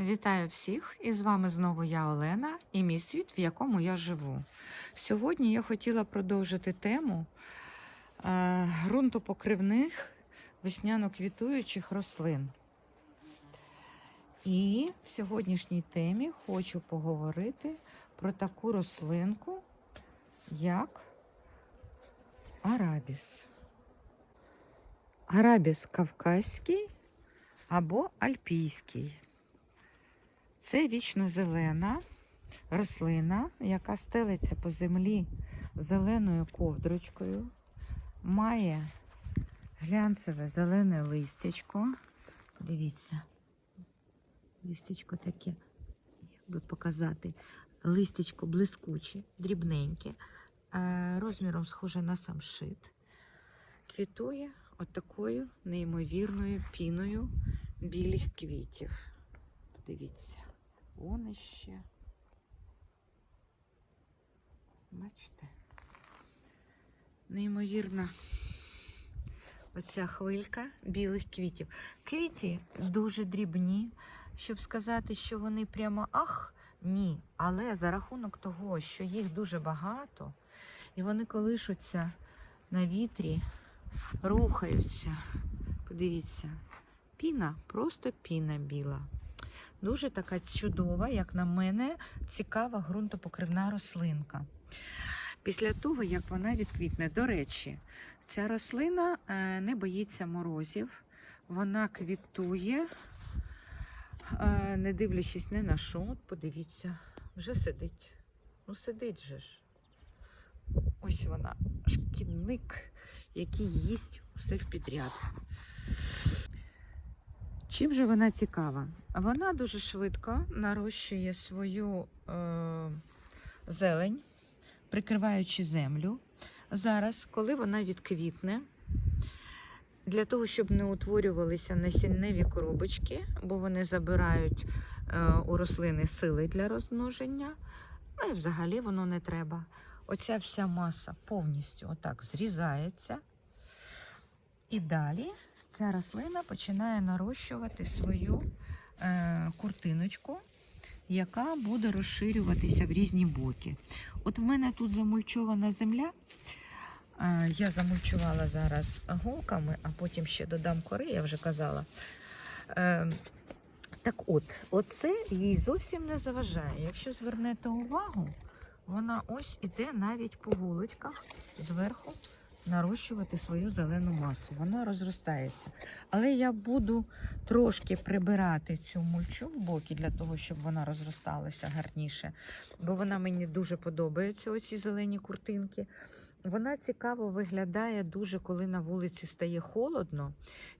Вітаю всіх! І з вами знову я Олена і мій світ, в якому я живу. Сьогодні я хотіла продовжити тему е, ґрунтопокривних весняно-квітуючих рослин. І в сьогоднішній темі хочу поговорити про таку рослинку, як арабіс. Арабіс кавказький або альпійський. Це вічно зелена рослина, яка стелиться по землі зеленою ковдрочкою, має глянцеве зелене листячко. Дивіться, листячко таке, як би показати, листячко блискуче, дрібненьке, е, розміром схоже на самшит. Квітує отакою неймовірною піною білих квітів. Дивіться. Вон іще. Бачите? Неймовірна оця хвилька білих квітів. Квіті дуже дрібні, щоб сказати, що вони прямо ах, ні. Але за рахунок того, що їх дуже багато, і вони колишуться на вітрі, рухаються. Подивіться, піна, просто піна біла. Дуже така чудова, як на мене, цікава ґрунтопокривна рослинка. Після того, як вона відквітне, до речі, ця рослина е, не боїться морозів, вона квітує, е, не дивлячись ні на що. Подивіться, вже сидить. Ну, сидить же ж. Ось вона, шкідник, який їсть все в підряд. Чим же вона цікава? Вона дуже швидко нарощує свою е, зелень, прикриваючи землю. Зараз, коли вона відквітне, для того, щоб не утворювалися насінневі коробочки, бо вони забирають е, у рослини сили для розмноження, ну і взагалі воно не треба. Оця вся маса повністю отак зрізається. І далі ця рослина починає нарощувати свою е, куртиночку, яка буде розширюватися в різні боки. От в мене тут замульчована земля. Е, я замульчувала зараз голками, а потім ще додам кори, я вже казала. Е, так от, оце їй зовсім не заважає. Якщо звернете увагу, вона ось іде навіть по вуличках зверху нарощувати свою зелену масу. Вона розростається. Але я буду трошки прибирати цю мульчу в боки для того, щоб вона розросталася гарніше. Бо вона мені дуже подобається, оці зелені куртинки. Вона цікаво виглядає дуже, коли на вулиці стає холодно.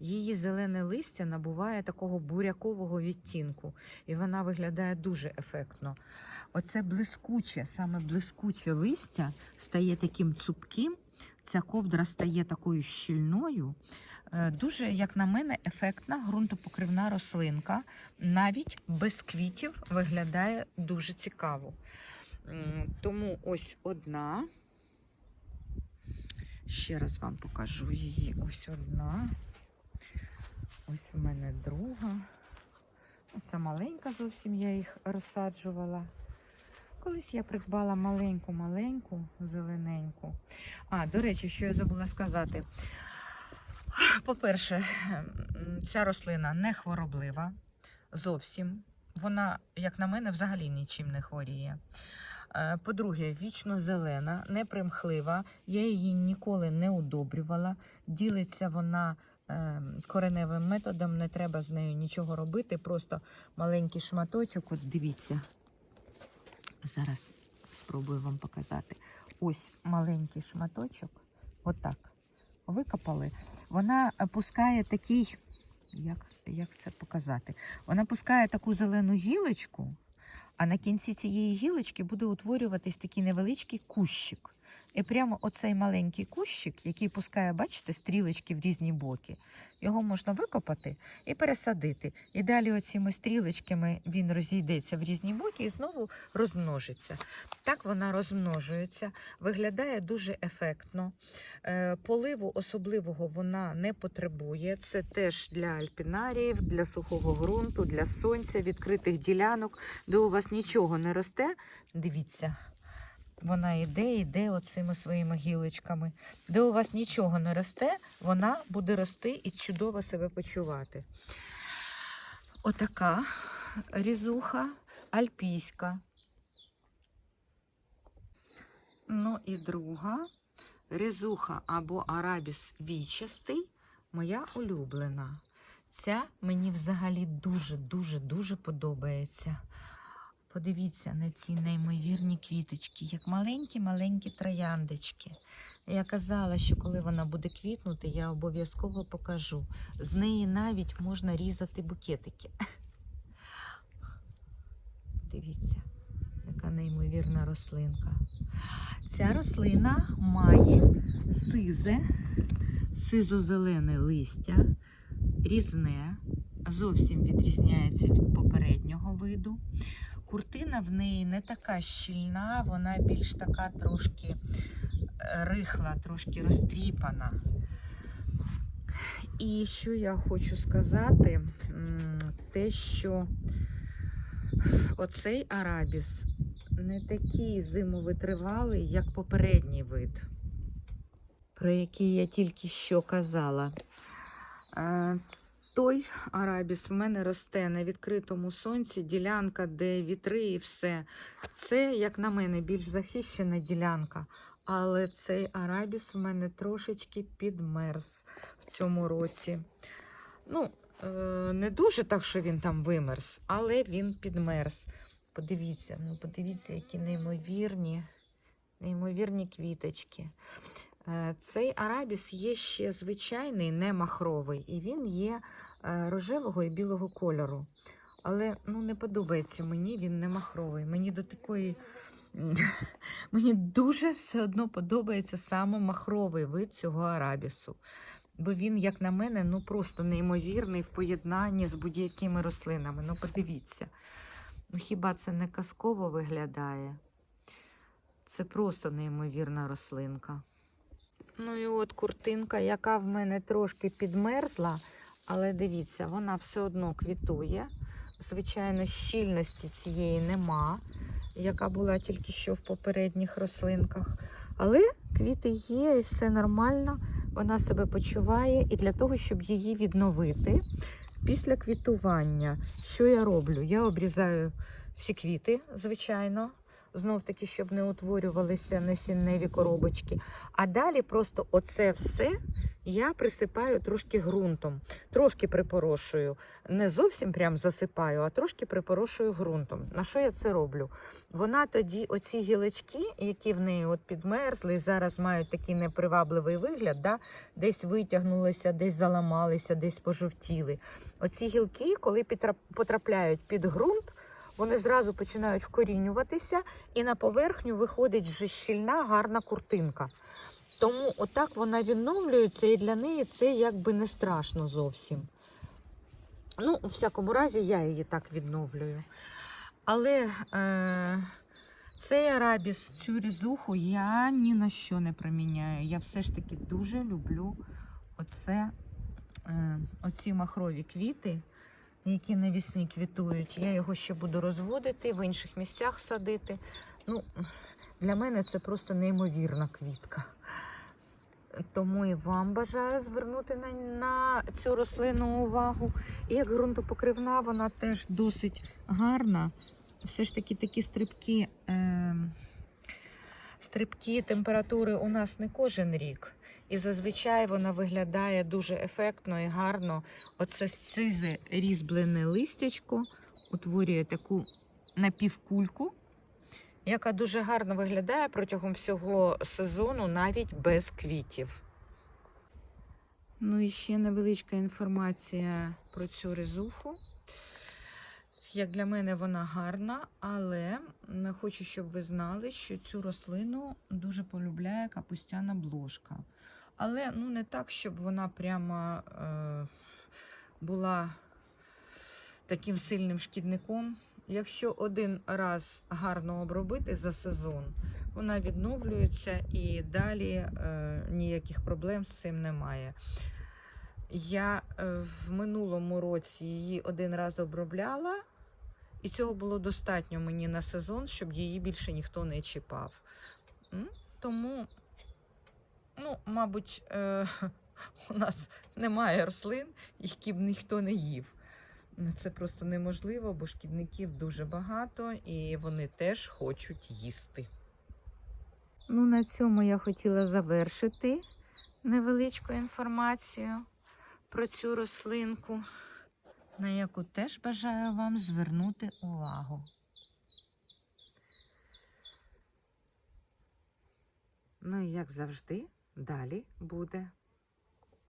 Її зелене листя набуває такого бурякового відтінку, і вона виглядає дуже ефектно. Оце блискуче, саме блискуче листя стає таким цупким, ця ковдра стає такою щільною. Е, Дуже, як на мене, ефектна ґрунтопокривна рослинка. Навіть без квітів виглядає дуже цікаво. Тому ось одна. Ще раз вам покажу її. Ось одна. Ось в мене друга. Оце маленька зовсім я їх розсаджувала. Колись я придбала маленьку-маленьку, зелененьку. А, до речі, що я забула сказати. По-перше, ця рослина не хвороблива зовсім. Вона, як на мене, взагалі нічим не хворіє. Е, По-друге, вічно зелена, непримхлива. Я її ніколи не удобрювала. Ділиться вона е, кореневим методом, не треба з нею нічого робити. Просто маленький шматочок. От дивіться. Зараз спробую вам показати. Ось маленький шматочок. Отак. Викопали. Вона пускає такий, як, як це показати? Вона пускає таку зелену гілочку, а на кінці цієї гілочки буде утворюватись такий невеличкий кущик. І прямо оцей маленький кущик, який пускає, бачите, стрілочки в різні боки, його можна викопати і пересадити. І далі оціми стрілочками він розійдеться в різні боки і знову розмножиться. Так вона розмножується, виглядає дуже ефектно. Е, Поливу особливого вона не потребує. Це теж для альпінаріїв, для сухого ґрунту, для сонця, відкритих ділянок, де у вас нічого не росте. Дивіться. Вона йде, йде оцими своїми гілочками. Де у вас нічого не росте, вона буде рости і чудово себе почувати. Отака різуха альпійська. Ну і друга різуха або арабіс вічастий, моя улюблена. Ця мені взагалі дуже-дуже дуже подобається. Подивіться на ці неймовірні квіточки, як маленькі-маленькі трояндочки. Я казала, що коли вона буде квітнути, я обов'язково покажу. З неї навіть можна різати букетики. Дивіться, яка неймовірна рослинка. Ця рослина має сизе, сизо-зелене листя, різне, зовсім відрізняється від попереднього виду. Куртина в неї не така щільна, вона більш така трошки е, рихла, трошки розтріпана. І що я хочу сказати, те, що оцей арабіс не такий зимовитривалий, як попередній вид, про який я тільки що казала. Той арабіс в мене росте на відкритому сонці, ділянка, де вітри і все. Це, як на мене, більш захищена ділянка. Але цей арабіс в мене трошечки підмерз в цьому році. Ну, е, не дуже так, що він там вимерз, але він підмерз. Подивіться, ну подивіться, які неймовірні, неймовірні квіточки. Е, Цей арабіс є ще звичайний, не махровий, і він є е, рожевого і білого кольору. Але ну, не подобається мені, він не махровий. Мені до такої. Мені дуже все одно подобається саме махровий вид цього арабісу. Бо він, як на мене, ну просто неймовірний в поєднанні з будь-якими рослинами. Ну, подивіться. Ну, хіба це не казково виглядає? Це просто неймовірна рослинка. Ну і от куртинка, яка в мене трошки підмерзла, але дивіться, вона все одно квітує. Звичайно, щільності цієї нема, яка була тільки що в попередніх рослинках. Але квіти є, і все нормально. Вона себе почуває. І для того, щоб її відновити після квітування, що я роблю? Я обрізаю всі квіти, звичайно. Знов таки, щоб не утворювалися насінневі коробочки. А далі просто оце все я присипаю трошки ґрунтом, трошки припорошую. Не зовсім прям засипаю, а трошки припорошую ґрунтом. На що я це роблю? Вона тоді, оці гілочки, які в неї от підмерзли, і зараз мають такий непривабливий вигляд, да? десь витягнулися, десь заламалися, десь пожовтіли. Оці гілки, коли потрапляють під ґрунт, вони зразу починають вкорінюватися, і на поверхню виходить вже щільна, гарна куртинка. Тому отак вона відновлюється, і для неї це якби не страшно зовсім. Ну, у всякому разі, я її так відновлюю. Але е, цей арабіс, цю різуху я ні на що не проміняю. Я все ж таки дуже люблю оце, е, оці махрові квіти які навісні квітують. Я його ще буду розводити, в інших місцях садити. Ну, для мене це просто неймовірна квітка. Тому і вам бажаю звернути на, на цю рослину увагу. І як ґрунтопокривна, вона теж досить гарна. Все ж таки такі стрибки, е, стрибки температури у нас не кожен рік. І зазвичай вона виглядає дуже ефектно і гарно. Оце сизе різьблене листячко утворює таку напівкульку, яка дуже гарно виглядає протягом всього сезону, навіть без квітів. Ну і ще невеличка інформація про цю ризуху. Як для мене вона гарна, але хочу, щоб ви знали, що цю рослину дуже полюбляє капустяна блошка. Але ну, не так, щоб вона прямо е, була таким сильним шкідником. Якщо один раз гарно обробити за сезон, вона відновлюється і далі е, ніяких проблем з цим немає. Я е, в минулому році її один раз обробляла, і цього було достатньо мені на сезон, щоб її більше ніхто не чіпав. Тому, ну, мабуть, е, у нас немає рослин, які б ніхто не їв. Це просто неможливо, бо шкідників дуже багато і вони теж хочуть їсти. Ну, на цьому я хотіла завершити невеличку інформацію про цю рослинку, на яку теж бажаю вам звернути увагу. Ну і як завжди, далі буде.